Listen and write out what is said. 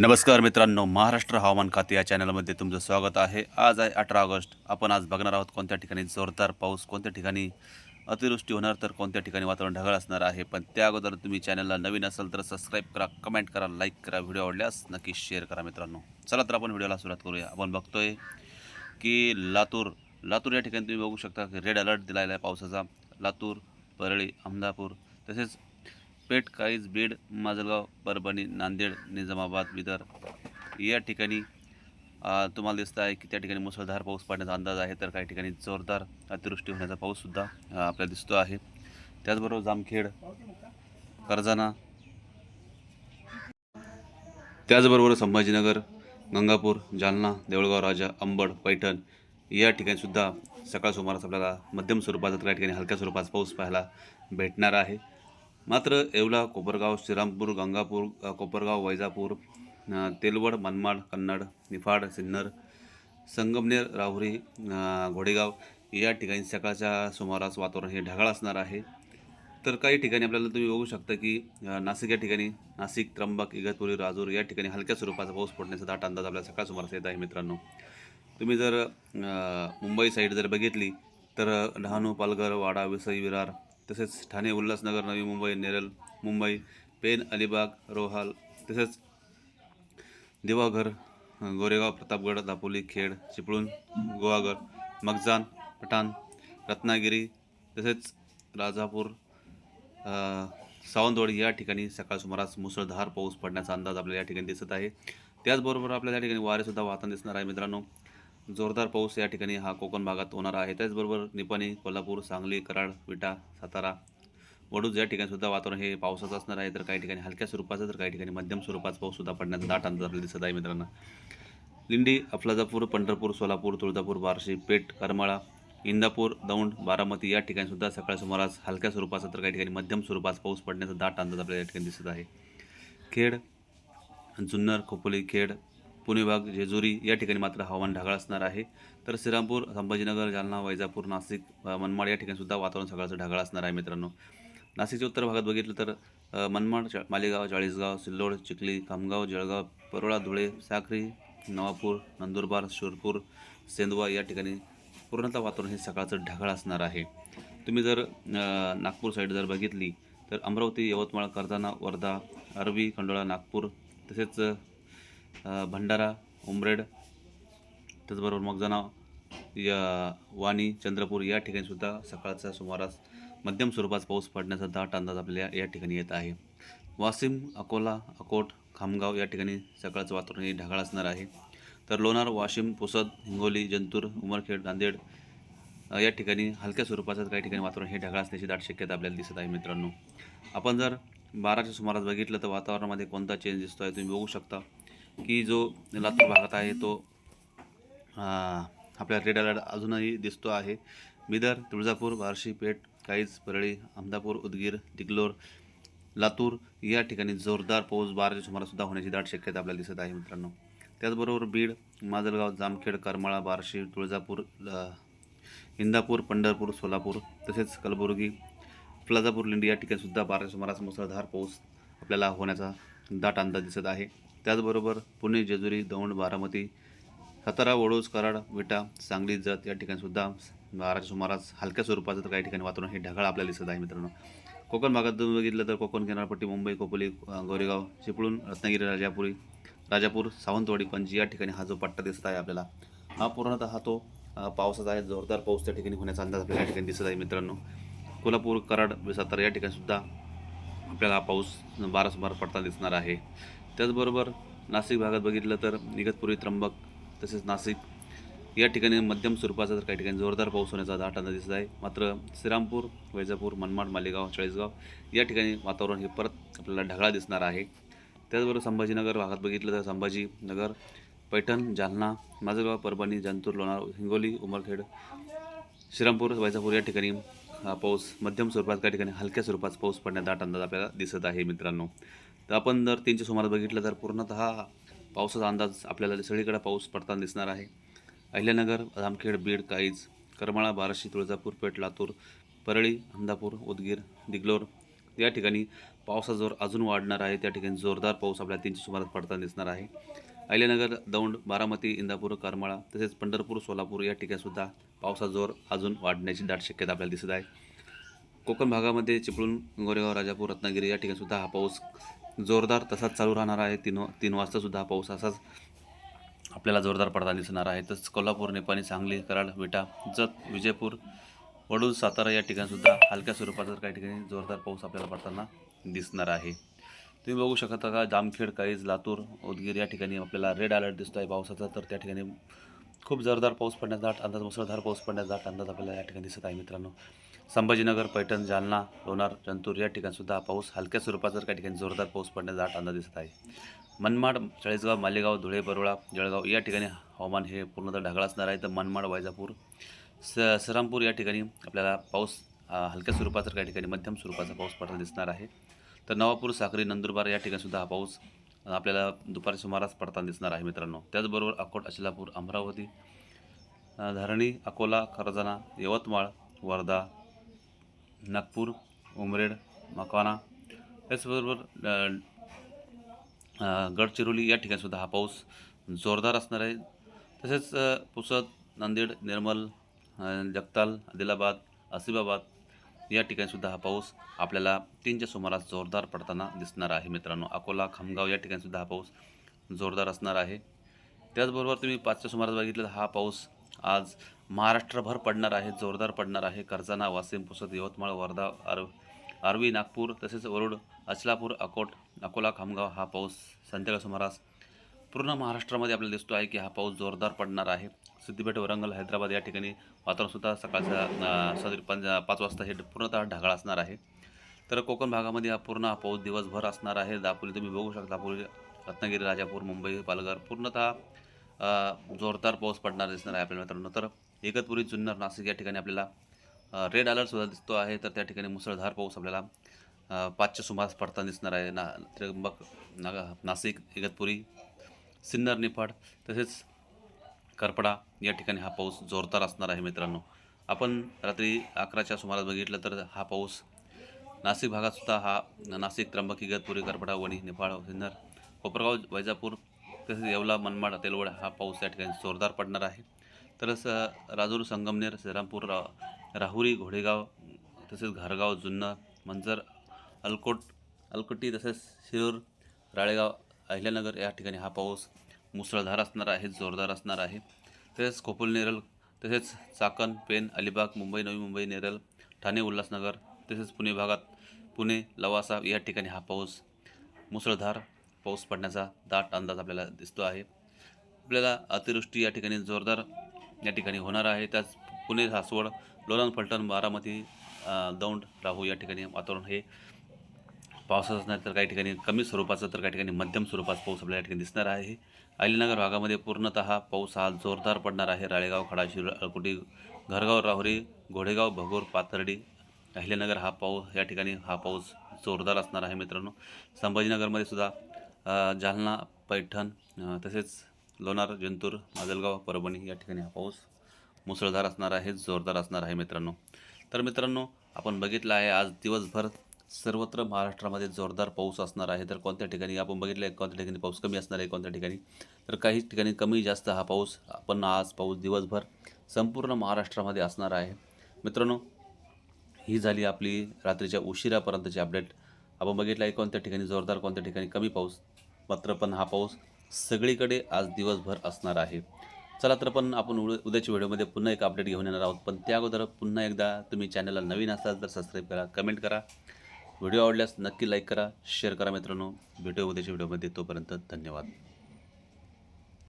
नमस्कार मित्रांनो महाराष्ट्र हवामान खाते या चॅनलमध्ये तुमचं स्वागत आहे. आज आहे अठरा ऑगस्ट. आपण आज बघणार आहोत कोणत्या ठिकाणी जोरदार पाऊस कोणत्या ठिकाणी अतिवृष्टी होणार तर कोणत्या ठिकाणी वातावरण ढगाळ असणार आहे. पण त्या अगोदर तुम्ही चॅनलला नवीन असाल तर सबस्क्राईब करा कमेंट करा लाईक करा व्हिडिओ आवडल्यास नक्की शेअर करा मित्रांनो. चला तर आपण व्हिडिओला सुरुवात करूया. आपण बघतोय की लातूर लातूर या ठिकाणी तुम्ही बघू शकता की रेड अलर्ट दिलेला आहे पावसाचा. लातूर परळी अहमदापूर तसेच पेठ काळीज बीड माजलगाव परभणी नांदेड निजामाबाद बिदर या ठिकाणी तुम्हाला दिसत आहे की त्या ठिकाणी मुसळधार पाऊस पडण्याचा अंदाज आहे. तर काही ठिकाणी जोरदार अतिवृष्टी होण्याचा पाऊससुद्धा आपल्याला दिसतो आहे. त्याचबरोबर जामखेड करजाना त्याचबरोबर संभाजीनगर गंगापूर जालना देवळगाव राजा अंबड पैठण या ठिकाणीसुद्धा सकाळ सुमारास आपल्याला मध्यम स्वरूपाचा तर काही ठिकाणी हलक्या स्वरूपाचा पाऊस पाहायला भेटणार आहे. मात्र येवला कोपरगाव श्रीरामपूर गंगापूर कोपरगाव वैजापूर तेलवड मनमाड कन्नड निफाड सिन्नर संगमनेर राहुरी घोडेगाव या ठिकाणी सकाळच्या सुमारास वातावरण हे ढगाळ असणार आहे. तर काही ठिकाणी आपल्याला तुम्ही बघू शकता की नाशिक या ठिकाणी नाशिक त्र्यंबक इगतपुरी राजूर या ठिकाणी हलक्या स्वरूपाचा पाऊस पडण्याचा दाट अंदाज आपल्याला सकाळ सुमारास येत आहे मित्रांनो. तुम्ही जर मुंबई साईड जर बघितली तर डहाणू पालघर वाडा विसई विरार तसेच ठाणे उल्हासनगर नवी मुंबई नेरल मुंबई पेन अलिबाग रोहाल तसेच दिवाघर गोरेगाव प्रतापगड दापोली खेड चिपळूण गोवाघर मगजान पठाण रत्नागिरी तसेच राजापूर सावंतवाडी या ठिकाणी सकाळ सुमारास मुसळधार पाऊस पडण्याचा अंदाज आपल्याला या ठिकाणी दिसत आहे. त्याचबरोबर आपल्याला या ठिकाणी वारेसुद्धा वाहताना दिसणार आहे मित्रांनो. जोरदार पाऊस या ठिकाणी हा कोकण भागात होणार आहे. त्याचबरोबर निपाणी कोल्हापूर सांगली कराड विटा सातारा वडूज या ठिकाणी सुद्धा वातावरण हे पावसाचं असणार आहे. तर काही ठिकाणी हलक्या स्वरूपाचं तर काही ठिकाणी मध्यम स्वरूपाचा पाऊससुद्धा पडण्याचा दाट अंदाज आपल्याला दिसत आहे मित्रांनो. लिंडी अफलाजापूर पंढरपूर सोलापूर तुळजापूर बार्शी पेठ करमाळा इंदापूर दौंड बारामती या ठिकाणी सुद्धा सकाळ सुमारास हलक्या स्वरूपाचा तर काही ठिकाणी मध्यम स्वरूपाचा पाऊस पडण्याचा दाट अंदाज आपल्याला या ठिकाणी दिसत आहे. खेड जुन्नर खोपोली खेड पुणे भाग जेजुरी या ठिकाणी मात्र हवामान ढगाळ असणार आहे. तर श्रीरामपूर संभाजीनगर जालना वैजापूर नाशिक मनमाड या ठिकाणी सुद्धा वातावरण सकाळचं ढगाळ असणार आहे मित्रांनो. नाशिकच्या उत्तर भागात बघितलं तर मनमाड मालेगाव चाळीसगाव सिल्लोड चिखली खामगाव जळगाव परोळा धुळे साखरी नवापूर नंदुरबार शिरपूर सेंदवा या ठिकाणी पूर्णतः वातावरण हे सकाळचं ढगाळ असणार आहे. तुम्ही जर नागपूर साईड जर बघितली तर अमरावती यवतमाळ करताना वर्धा अरबी खंडोळा नागपूर तसेच भंडारा उमरेड त्याचबरोबर मग जनाव या वाणी चंद्रपूर या ठिकाणीसुद्धा सकाळचा सकाळच्या सुमारास मध्यम स्वरूपाचा पाऊस पडण्याचा दाट अंदाज आपल्याला या ठिकाणी येत आहे. वाशिम अकोला अकोट खामगाव या ठिकाणी सकाळचं वातावरण हे ढगाळ असणार आहे. तर लोणार वाशिम पुसद हिंगोली जंतूर उमरखेड नांदेड या ठिकाणी हलक्या स्वरूपाचं काही ठिकाणी वातावरण हे ढगाळ असण्याची दाट शक्यता आपल्याला दिसत आहे मित्रांनो. आपण जर बाराच्या सुमारास बघितलं तर वातावरणामध्ये कोणता चेंज दिसतो आहे तुम्ही बघू शकता. की जो लातूर भागात आहे तो आपल्या रेड अलर्ट अजूनही दिसतो आहे. बिदर तुळजापूर बार्शी पेठ काईज परळी अहमदापूर उदगीर दिगलोर लातूर या ठिकाणी जोरदार पाऊस बाराच्या सुमारासुद्धा होण्याची दाट शक्यता आपल्याला दिसत आहे मित्रांनो. त्याचबरोबर बीड माजलगाव जामखेड करमाळा बार्शी तुळजापूर इंदापूर पंढरपूर सोलापूर तसेच कलबुर्गी प्लाजापूर लिंडी या ठिकाणी सुद्धा बाराच्या सुमारास मुसळधार पाऊस आपल्याला होण्याचा दाट अंदाज दिसत आहे. त्याचबरोबर पुणे जेजुरी दौंड बारामती सातारा वडोज कराड विटा सांगली जत या ठिकाणीसुद्धा बाराच्या सुमारास हलक्या स्वरूपाचं तर काही ठिकाणी वातावरण हे ढगाळ आपल्याला दिसत आहे मित्रांनो. कोकण भागात जर बघितलं तर कोकण किनारपट्टी मुंबई खोपोली गोरेगाव चिपळूण रत्नागिरी राजापुरी राजापूर सावंतवाडी पणजी या ठिकाणी हा जो पट्टा दिसत आहे आपल्याला हा पूर्णतः हा तो पावसाचा आहे. जोरदार पाऊस त्या ठिकाणी होण्याचा अंदाज आपल्याला या ठिकाणी दिसत आहे मित्रांनो. कोल्हापूर कराड सातारा या ठिकाणीसुद्धा आपल्याला हा पाऊस बारा सुमार पडताना दिसणार आहे. त्याचबरोबर नाशिक भागात बघितलं तर इगतपुरी त्र्यंबक तसेच नाशिक या ठिकाणी मध्यम स्वरूपाचा तर काही ठिकाणी जोरदार पाऊस होण्याचा दाट दिसत आहे. मात्र श्रीरामपूर वैजापूर मनमाड मालेगाव चाळीसगाव या ठिकाणी वातावरण हे परत आपल्याला ढगाळ दिसणार आहे. त्याचबरोबर संभाजीनगर भागात बघितलं तर संभाजीनगर पैठण जालना माजलगाव परभणी जंतूर लोणार हिंगोली उमरखेड श्रीरामपूर वैजापूर या ठिकाणी हा पाऊस मध्यम स्वरूपात काही ठिकाणी हलक्या स्वरूपात पाऊस पडण्याचा दाट अंदाज आपल्याला दिसत आहे मित्रांनो. तर आपण जर तीनच्या सुमारास बघितलं तर पूर्णतः पावसाचा अंदाज आपल्याला सगळीकडे पाऊस पडताना दिसणार आहे. अहिल्यानगर रामखेड बीड काईज करमाळा बाराशी तुळजापूर पेठ लातूर परळी अहमदापूर उदगीर दिगलोर या ठिकाणी पावसाचा जोर अजून वाढणार आहे. त्या ठिकाणी जोरदार पाऊस आपल्याला तीनच्या सुमारास पडताना दिसणार आहे. अहिल्यानगर दौंड बारामती इंदापूर करमाळा तसेच पंढरपूर सोलापूर या ठिकाणीसुद्धा पावसाचा जोर अजून वाढण्याची दाट शक्यता आपल्याला दिसत आहे. कोकण भागामध्ये चिपळूण गोरेगाव राजापूर रत्नागिरी या ठिकाणीसुद्धा हा पाऊस जोरदार तसाच चालू राहणार आहे. तीन तीन वाजतासुद्धा पाऊस असाच आपल्याला जोरदार पडताना दिसणार आहे. तसंच कोल्हापूर निपाणी सांगली कराड विटा जत विजयपूर वडूळ सातारा या ठिकाणीसुद्धा हलक्या स्वरूपाचा काही ठिकाणी जोरदार पाऊस आपल्याला पडताना दिसणार आहे. तुम्ही बघू शकता का जामखेड काळीज लातूर उदगीर या ठिकाणी आपल्याला रेड अलर्ट दिसतो आहे पावसाचा. तर त्या ठिकाणी खूप जोरदार पाऊस पडण्याचा अंदाज मुसळधार पाऊस पडण्याचा अंदाज आपल्याला या ठिकाणी दिसत आहे मित्रांनो. संभाजीनगर पैठण जालना लोणार जंतूर या ठिकाणीसुद्धा पाऊस हलक्या स्वरूपाचा काही ठिकाणी जोरदार पाऊस पडण्याचा दाट अंदाज दिसत आहे. मनमाड चाळीसगाव मालेगाव धुळे बरोळा जळगाव या ठिकाणी हवामान हे पूर्णतः ढगाळ असणार आहे. तर मनमाड वैजापूर स श्रीरामपूर या ठिकाणी आपल्याला पाऊस हलक्या हलक्या स्वरूपाचा काही ठिकाणी मध्यम स्वरूपाचा पाऊस पडताना दिसणार आहे. तर नवापूर साक्री नंदुरबार या ठिकाणीसुद्धा हा पाऊस आपल्याला दुपारी सुमारास पडताना दिसणार आहे मित्रांनो. त्याचबरोबर अकोट अचलापूर अमरावती धरणी अकोला खरजाना यवतमाळ वर्धा नागपूर उमरेड मकाना. त्याचबरोबर गडचिरोली या ठिकाणीसुद्धा हा पाऊस जोरदार असणार आहे. तसेच पुसद नांदेड निर्मल जगताल आदिलाबाद आसिफाबाद या ठिकाणीसुद्धा हा पाऊस आपल्याला तीनच्या सुमारास जोरदार पडताना दिसणार आहे मित्रांनो. अकोला खामगाव या ठिकाणीसुद्धा हा पाऊस जोरदार असणार आहे. त्याचबरोबर तुम्ही पाचच्या सुमारास बघितलं हा पाऊस आज महाराष्ट्रभर पडणार आहे जोरदार पडणार आहे. कर्जाना वाशिम पुसद यवतमाळ वर्धा आर आर्वी नागपूर तसेच वरुड अचलापूर अकोट अकोला खामगाव हा पाऊस संध्याकाळ सुमारास पूर्ण महाराष्ट्रामध्ये आपल्याला दिसतो आहे की हा पाऊस जोरदार पडणार आहे. सिद्धीपेठ वरंगल हैदराबाद या ठिकाणी वातावरणसुद्धा सकाळच्या सदरी पंच पाच वाजता हे पूर्णतः ढगाळ असणार आहे. तर कोकण भागामध्ये हा पूर्ण हा पाऊस दिवसभर असणार आहे. दापोली तुम्ही बघू शकता दापोली रत्नागिरी राजापूर मुंबई पालघर पूर्णतः जोरदार पाऊस पडणार दिसणार आहे आपल्या मित्रांनो. तर इगतपुरी जुन्नर नाशिक या ठिकाणी आपल्याला रेड अलर्टसुद्धा दिसतो आहे. तर त्या ठिकाणी मुसळधार पाऊस आपल्याला पाचच्या सुमारास पडताना दिसणार आहे. ना त्र्यंबक नागा नाशिक इगतपुरी सिन्नर निफाड तसेच करपडा या ठिकाणी हा पाऊस जोरदार असणार आहे मित्रांनो. आपण रात्री अकराच्या सुमारास बघितलं तर हा पाऊस नाशिक भागातसुद्धा हा नाशिक त्र्यंबक इगतपुरी करपडा वणी निफाड सिन्नर कोपरगाव वैजापूर तसेच येवला मनमाड तेलवड हा पाऊस या ठिकाणी जोरदार पडणार आहे. तरच राजूर संगमनेर श्रीरामपूर रा राहुरी घोडेगाव तसेच घारगाव जुन्नर मंजर अलकोट अलकोटी तसेच शिरूर राळेगाव अहिल्यानगर या ठिकाणी हा पाऊस मुसळधार असणार आहे जोरदार असणार आहे. तसेच कोपुल नेरल तसेच चाकण पेन अलिबाग मुंबई नवी मुंबई नेरल ठाणे उल्हासनगर तसेच पुणे भागात पुणे लवासा या ठिकाणी हा पाऊस मुसळधार पाऊस पडण्याचा दाट अंदाज आपल्याला दिसतो आहे. आपल्याला अतिवृष्टी या ठिकाणी जोरदार या ठिकाणी होणार आहे. त्याच पुणे सासवड लोणंद फलटण बारामती दौंड राहू या ठिकाणी वातावरण हे पावसाचं नाही तर काही ठिकाणी कमी स्वरूपाचं तर काही ठिकाणी मध्यम स्वरूपाचा पाऊस आपल्याला या ठिकाणी दिसणार आहे. अहिल्यानगर भागामध्ये पूर्णतः पाऊस हा जोरदार पडणार आहे. राळेगाव खडाशिर अळकुटी घरगाव राहुरी घोडेगाव भगोर पाथर्डी अहिल्यानगर हा पाऊस या ठिकाणी हा पाऊस जोरदार असणार आहे मित्रांनो. संभाजीनगरमध्ये सुद्धा जालना पैठण तसेच लोणार जंतूर माजलगाव परभणी या ठिकाणी हा पाऊस मुसळधार असणार आहे जोरदार असणार आहे मित्रांनो. तर मित्रांनो आपण बघितलं आहे आज दिवसभर सर्वत्र महाराष्ट्रामध्ये जोरदार पाऊस असणार आहे. तर कोणत्या ठिकाणी? आपण बघितलं आहे कोणत्या ठिकाणी पाऊस कमी असणार आहे कोणत्या ठिकाणी? तर काही ठिकाणी कमी जास्त हा पाऊस आपण आज पाऊस दिवसभर संपूर्ण महाराष्ट्रामध्ये असणार आहे. मित्रांनो ही झाली आपली रात्रीच्या उशिरापर्यंतची अपडेट. आपण बघितलं आहे कोणत्या ठिकाणी जोरदार कोणत्या ठिकाणी कमी पाऊस. मात्र पण हा पाऊस सगळीकडे आज दिवसभर असणार आहे. चला तर पण आपण उद उद्याच्या व्हिडिओमध्ये पुन्हा एक अपडेट घेऊन येणार आहोत. पण त्या अगोदर पुन्हा एकदा तुम्ही चॅनलला नवीन असाल तर सबस्क्राईब करा कमेंट करा. व्हिडिओ आवडल्यास नक्की लाईक करा शेअर करा मित्रांनो. भेटूया उद्याच्या व्हिडिओमध्ये. तोपर्यंत धन्यवाद.